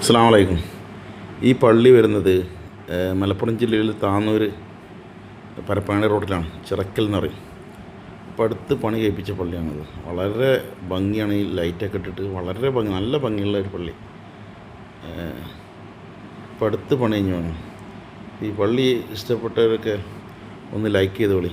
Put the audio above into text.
അസ്സാമലൈക്കും ഈ പള്ളി വരുന്നത് മലപ്പുറം ജില്ലയിൽ താന്നൂർ പരപ്പാണി റോഡിലാണ് ചിറക്കൽ എന്ന് പറയും. അപ്പോൾ അടുത്ത് പണി കഴിപ്പിച്ച പള്ളിയാണത്. വളരെ ഭംഗിയാണ് ഈ ലൈറ്റൊക്കെ ഇട്ടിട്ട് വളരെ ഭംഗി നല്ല ഭംഗിയുള്ള ഒരു പള്ളി. അപ്പോൾ അടുത്ത് പണി കഴിഞ്ഞു. വേണം ഈ പള്ളി ഇഷ്ടപ്പെട്ടവരൊക്കെ ഒന്ന് ലൈക്ക് ചെയ്തോളി.